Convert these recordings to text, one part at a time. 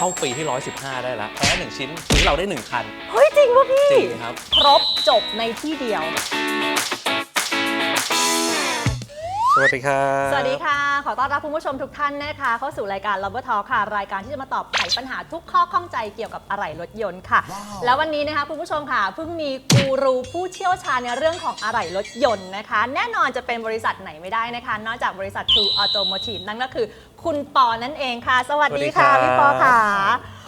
เข้าปีที่ 115 ได้แล้วแพ้หนึ่งชิ้นซื้อเราได้1คัน เฮ้ยจริงป่ะพี่ จริงครับ ครบจบในที่เดียว สวัสดีครับ สวัสดีค่ะ ขอต้อนรับคุณผู้ชมทุกท่านนะคะ เข้าสู่รายการ Lover Talk ค่ะ รายการที่จะมาตอบไขปัญหาทุกข้อข้องใจเกี่ยวกับอะไหล่รถยนต์ค่ะ แล้ววันนี้นะคะคุณผู้ชมค่ะเพิ่งมีกูรูผู้เชี่ยวชาญในเรื่องของอะไหล่รถยนต์นะคะ แน่นอนจะเป็นบริษัทไหนไม่ได้นะคะ นอกจากบริษัท True Automotive นั่นก็คือคุณปอนั่นเองค่ะ สวัสดีค่ะพี่ปอค่ะ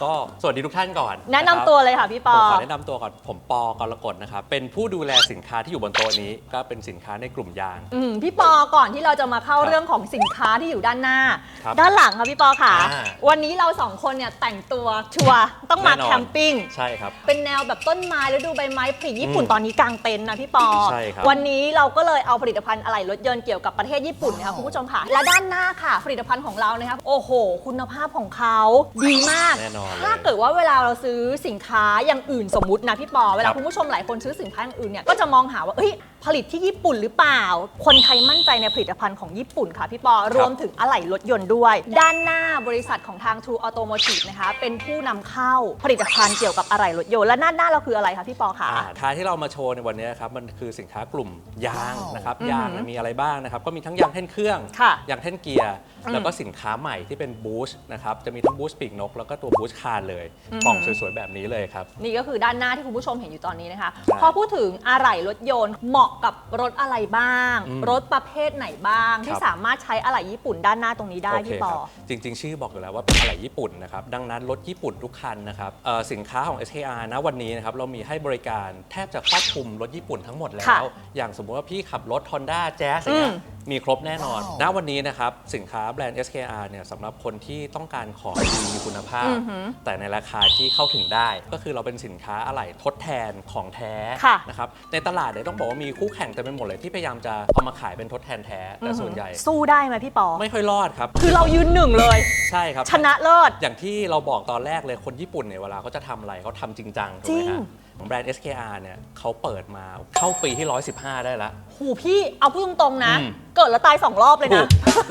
ก็สวัสดีทุกท่านก่อนแนะนำตัวเลยค่ะพี่ปผอมขอแนะนำตัวก่อนผมปอกรกฎนะครับเป็นผู้ดูแลสินค้าที่อยู่บนโต๊ะนี้ก็เป็นสินค้าในกลุ่มยาง อืมพี่ปอก่อนที่เราจะมาเข้าครับเรื่องของสินค้าที่อยู่ด้านหน้า ครับด้านหลังค่ะพี่ปอค่ะ อ่า วันนี้เราสองคนเนี่ยแต่งตัวชัวร์ต้องมาแน่นอนแคมปิ้ง ใช่ครับ เป็นแนวแบบต้นไม้แล้วดูใบไม้ผลิญี่ปุ่นอืมตอนนี้กลางเต็นท์นะพี่ปอ ใช่ครับวันนี้เราก็เลยเอาผลิตภัณฑ์อะไหล่รถยนต์เกี่ยวกับประเทศญี่ปุ่นนะคะคุณผู้ชมค่ะ และด้านหน้าค่ะ ผลิตภัณฑ์ของเรานะครับ โอ้โห คุณภาพของเขาดีมาก แน่นอนเลยถ้าเกิดว่าเวลาเราซื้อสินค้าอย่างอื่นสมมตินะพี่ปอ เวลาครับคุณผู้ชมหลายคนซื้อสินค้าอย่างอื่นเนี่ย ก็จะมองหาว่า เอ้ย ผลิตที่ญี่ปุ่นหรือเปล่า คนไทยมั่นใจในผลิตภัณฑ์ของญี่ปุ่นค่ะพี่ปอ รวมถึงอะไหล่รถยนต์ด้วย ด้านหน้าบริษัทของทาง True Automotive นะคะ เป็นผู้นำเข้าผลิตภัณฑ์เกี่ยวกับอะไหล่รถยนต์ และหน้าหน้าเราคืออะไรคะพี่ปอคะ อ่าท้ายที่เรามาโชว์ในวันนี้ครับมันคือสินค้ากลุ่มยางนะครับ อือหือยางเนี่ยมีอะไรบ้างนะครับ ก็มีทั้งยางแท่นเครื่อง ค่ะยางแท่นเกียร์อืมแล้วก็สินค้าใหม่ที่เป็นบูชนะครับจะมีทั้งบูชปีกนก แล้วก็ตัวบูชคาร์เลยอือหือกล่องสวยๆ แบบนี้เลยครับ นี่ก็คือด้านหน้าที่คุณผู้ชมเห็นอยู่ตอนนี้นะคะ ใช่พอพูดถึงอะไหล่รถยนต์เหมาะกับรถอะไรบ้าง อืมรถประเภทไหนบ้าง ที่ครับ สามารถใช้อะไหล่ญี่ปุ่นด้านหน้าตรงนี้ได้โอเคพี่ปคอรับจริง ๆ ชื่อบอกอยู่แล้วว่าเป็นอะไหล่ญี่ปุ่นนะครับดังนั้นรถญี่ปุ่นทุกคันนะครับเอ่อสินค้าของ SKR นะวันนี้นะครับเรามีให้บริการแทบจะครอบคลุมรถญี่ปุ่นทั้งหมดแล้ค่ะว อย่างสมมติว่าพี่ขับรถ Honda Jazz อย่างเงี้ยอืมมีครบแน่นอน ณ วันนี้นะครับ สินค้าแบรนด์ SKR เนี่ยสำหรับคนที่ต้องการของดีมีคุณภาพ อือหือแต่ในราคาที่เข้าถึงได้ ก็คือเราเป็นสินค้าอะไหล่ทดแทนของแท้ค่ะ นะครับ ในตลาดเนี่ยต้องบอกว่ามีคู่แข่งเต็มไปหมดเลยที่พยายามจะเอามาขายเป็นทดแทนแท้ แต่ส่วนใหญ่ สู้ได้ไหมพี่ปอ ไม่ค่อยรอดครับ คือเรายืนหนึ่งเลย ใช่ครับ ชนะเลิศ อย่างที่เราบอกตอนแรกเลยคนญี่ปุ่นเนี่ยเวลาเขาจะทำอะไรเขาทำจริงจังถูกไหมจริฮะง ของแบรนด์ SKR เนี่ยเขาเปิดมาเข้าปีที่ 115 ได้แล้วหูพี่เอาพูดตรงๆนะ อืม เกิดแล้วตายสองรอบเลยนะ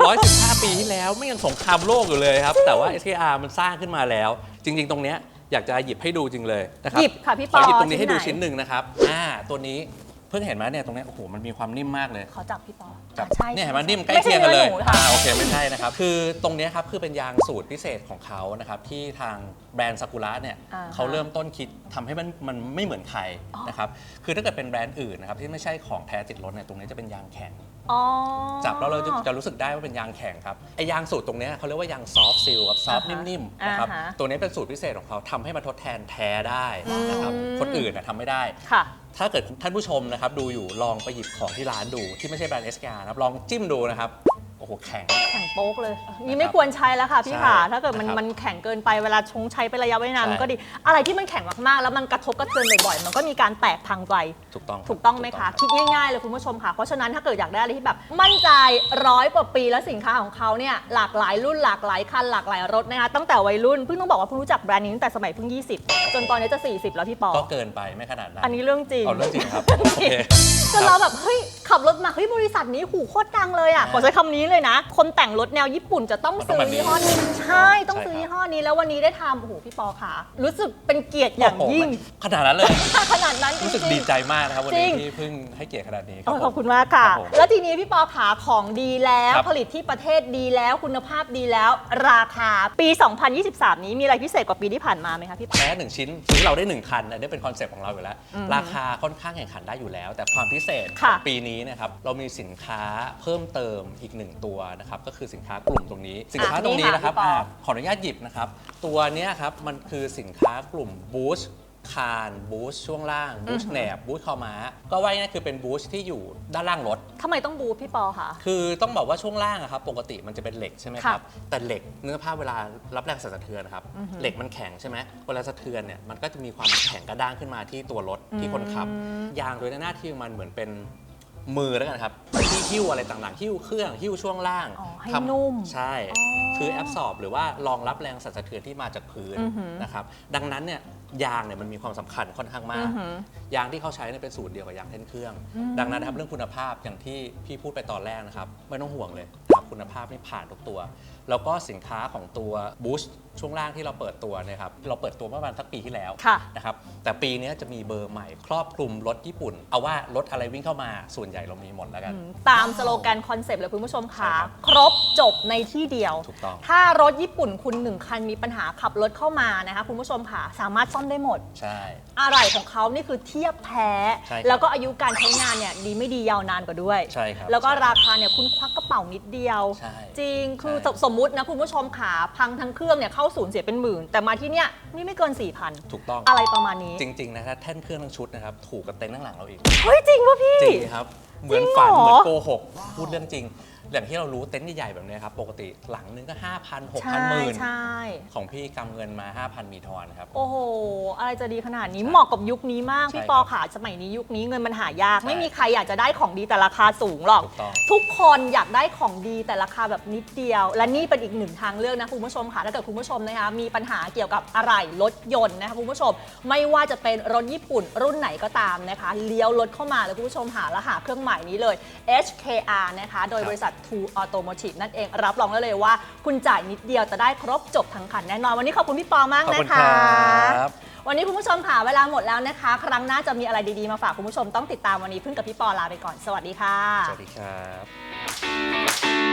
ร้อยสิบห้าปีที่แล้วไม่ยังสงครามโลกอยู่เลยครับ แต่ว่า SKR มันสร้างขึ้นมาแล้ว จริง ๆ ตรงเนี้ยอยากจะหยิบให้ดูจริงเลยนะครับหยิบค่ะพี่ปขออหยิบตรงนี้ให้ดูชิ้ชิ้นนไหนหนึ่งนะครับอ่าตัวนี้ เพิ่งเห็นไหมเนี่ยตรงเนี้ยโอ้โหมันมีความนิ่มมากเลย ขอจับพี่ปอจับอะใช่เนี่ยเห็นไหมนิ่มใกล้ไม่ใช่เคียงกันเลยนื้อหนูค่ะ อ่าโอเคไม่ใช่นะครับ คือตรงเนี้ยครับคือเป็นยางสูตรพิเศษของเขานะครับที่ทางแบรนด์ซากุระเนี่ยอ่าฮะเขาเริ่มต้นคิดทำให้มันมันไม่เหมือนใครนะครับคือถ้าเกิดเป็นแบรนด์อื่นนะครับที่ไม่ใช่ของแท้ติดรถเนี่ยตรงนี้จะเป็นยางแข็ง อ๋อ จับแล้วเราจะจะรู้สึกได้ว่าเป็นยางแข็งครับไอยางสูตรตรงเนี้ยเขาเรียกว่ายางซอฟต์ซิลครับซอฟต์อ่าฮะนิ่มๆนะครับอ่าฮะตัวนี้เป็นสูตรพิเศษของเขาทำให้มาทดแทนแท้ได้นะครับอืม คนอื่นน่ะทำไม่ได้ ค่ะ ถ้าเกิดท่านผู้ชมนะครับดูอยู่ลองไปหยิบของที่ร้านดูที่ไม่ใช่แบรนด์ SKR นะครับลองจิ้มดูนะครับ โอ้โหแข็ง แข่งโป๊กเลย นี่ไม่ควรใช้แล้วค่ะพี่ใช่ขาถ้าเกิดมันนะครับ มันแข็งเกินไปเวลาชงใช้ไประยะเวลานานใช่มันก็ดี อะไรที่มันแข็งมากๆ แล้วมันกระทบกระเทือนบ่อยๆ มันก็มีการแตกพังไป ถูกต้องถูกต้องไหมคะ คิดง่ายๆ เลยคุณผู้ชมค่ะ เพราะฉะนั้นถ้าเกิดอยากได้อะไรที่แบบ มั่นใจร้อยกว่าปีแล้วสินค้าของเขาเนี่ยหลากหลายรุ่นหลากหลายคันหลากหลายรถนะคะตั้งแต่วัยรุ่นเพิ่งต้องบอกว่าเพิ่งรู้จักแบรนด์นี้ตั้งแต่สมัยเพิ่ง 20 จนตอนนี้จะ 40 แล้วพี่ปอ ก็เกินไปไม่ขนาดนั้นอันนี้เรื่องจริง เอาเรื่องจริงครับ โอเค จนเราแบบเฮ้ยขับรถมาเฮ้ยบริษัทนี้หูโคตรดังเลยอะอ่าขอใช้คำนี้เลยนะ คนแต่งรถแนวญี่ปุ่นจะต้องมันต้อซื้งอแบบนี้ยี่ห้อนี้ใช่ต้องใช่ซื้อครับยี่ห้อนี้แล้ววันนี้ได้ทำโอ้โหพี่ปอค่ะ รู้สึกเป็นเกียรติอย่างโโหยิ่ง ขนาดนั้นเลย ขนาดนั้นจรู้สึกริดีงใจมากนะครับวันจรินี้งที่เพิ่งให้เกียรติขนาดนี้ๆครัโอ้บยผมขอบคุณมากค่ะครับผมแล้วทีนี้พี่ปอขาของดีแล้วครับผลิตที่ประเทศดีแล้วคุณภาพดีแล้ว ราคาปี 2023 นี้มีอะไรพิเศษกว่าปีที่ผ่านมาไหมคะพี่ปอแพ้หนึ่งชิ้นซื้อเราได้หนึ่งคันอันนี้เป็นคอนเซ็ปต์ของเราอยู่แล้วอืมราคาค่อนข้างแข่งขันได้อยู่แล้ว แต่ความพิเศษขค่ะองปีนี้นะครับเรามีสินค้าเพิ่มเติมอีกหนึ่งตัวนะครับก็คือสินค้ากลุ่มตรงนี้ สินค้าตรงนี้นะครับนี่ค่ะพี่ปออ่อ่าขออนุญาตหยิบนะครับ ตัวเนี้ยครับมันคือสินค้ากลุ่มบูช คานบูชช่วงล่างบูชแหนบบูชคอม้า ก็ว่าง่ายๆคือเป็นบูชที่อยู่ด้านล่างรถ ทำไมต้องบูทพี่ปอคะ คือต้องบอกว่าช่วงล่างอะครับปกติมันจะเป็นเหล็กใช่ไหมคค่ะรับ แต่เหล็กเนื้อผ้าเวลารับแรงสั่นสะเทือนนะครับอือหือเหล็กมันแข็งใช่ไหมเวลาสะเทือนเนี่ยมันก็จะมีความแข็งกระด้างขึ้นมาที่ตัวรถที่คนขับอืม ยางโดยหน้าที่ของมันเหมือนเป็นมือแล้วกันครับที่ หิ้วอะไรต่างๆ หิ้วเครื่องหิ้วช่วงล่างอ๋อให้ทำนุ่มใช่ อ๋อคือแอบสอบหรือว่ารองรับแรงสั่นสะเทือนที่มาจากพื้นอือหือ นะครับ ดังนั้นเนี่ยยางเนี่ยมันมีความสำคัญค่อนข้างมาอืก อหือ ยางที่เขาใช้เนี่ยเป็นสูตรเดียวกับยางเท่นเครื่อง อืม ดังนั้นนะครับเรื่องคุณภาพอย่างที่พี่พูดไปตอนแรกนะครับ ไม่ต้องห่วงเลยนะครับคุณภาพนี่ผ่านทุกตัว แล้วก็สินค้าของตัวบูชช่วงล่างที่เราเปิดตัวเนยครับเราเปิดตัวเมื่อประมาณสักปีที่แล้วค่ะนะครับแต่ปีนี้จะมีเบอร์ใหม่ครอบคลุมรถญี่ปุ่น เอาว่ารถอะไรวิ่งเข้ามาส่วนใหญ่เรามีหมดแล้วกันอืมตามสโลแกนคอนเซปต์เลยคุณผู้ชมใช่ค่ะครับครบจบในที่เดียว ถูกต้อง ถ้ารถญี่ปุ่นคุณหนึ่งคันมีปัญหาขับรถเข้ามานะคะคุณผู้ชมค่ะ สามารถซ่อมได้หมด ใช่ อะไรของเขานี่คือเทียบแท้ ใช่ครับแล้วก็อายุการใช้งานเนี่ยดีไม่ดียาวนานกว่าด้วยใช่ครับแล้วก็ใช่ราคาเนี่ยคุณควักกระเป๋านิดเดียว ใช่จริงคือใช่ สมมุตินะคุณผู้ชมขาพังทั้งเครื่องเนี่ยเข้าศูนย์เสียเป็นหมื่น แต่มาที่เนี่ยนี่ไม่เกิน4,000ถูกต้อง อะไรประมาณนี้ จริง ๆ นะครับแท่นเครื่องทั้งชุดนะครับ ถูกกับเต็นท์ข้างหลังเราอีก เฮ้ยจริงป่ะพี่ จริงครับ เหมือนจริงฝันเหรอ เหมือนโกหก พูดเรื่องจริง อย่างที่เรารู้เต็นท์ใหญ่ๆแบบเนี้ยครับปกติหลังนึงก็ 5,000ใช่6,000หมื่นใช่ ของพี่กำเงินมา 5,000 มีทอนครับ โอ้โห อะไรจะดีขนาดนี้ใช่เหมาะกับยุคนี้มากใช่พี่ปอครับขาสมัยนี้ยุคนี้เงินมันหายากใช่ไม่มีใครอยากจะได้ของดีแต่ราคาสูงหรอก ถูกต้อง ทุกคนอยากได้ของดีแต่ราคาแบบนิดเดียว และนี่เป็นอีกหนึ่งทางเลือกนะคุณผู้ชมค่ะถ้าเกิดคุณผู้ชมนะคะมีปัญหาเกี่ยวกับอะไรรถยนต์นะคะคุณผู้ชม ไม่ว่าจะเป็นรถญี่ปุ่นรุ่นไหนก็ตามนะคะเลี้ยวรถเข้ามาแล้วคุณผู้ชมหาแล้วหาเครื่องหมายนี้เลย HKR นะคะโดยครับบริษัท True Automotive นั่นเองรับรองได้เลยว่า คุณจ่ายนิดเดียวจะได้ครบจบทั้งคันแน่นอน วันนี้ขอบคุณพี่ปอมากขอบนะคุณคะครับ วันนี้คุณผู้ชมค่ะเวลาหมดแล้วนะคะ ครั้งหน้าจะมีอะไรดีๆมาฝากคุณผู้ชมต้องติดตามวันนี้พึ่งกับพี่ปอลาไปก่อนสวัสดีค่ะ สวัสดีครับ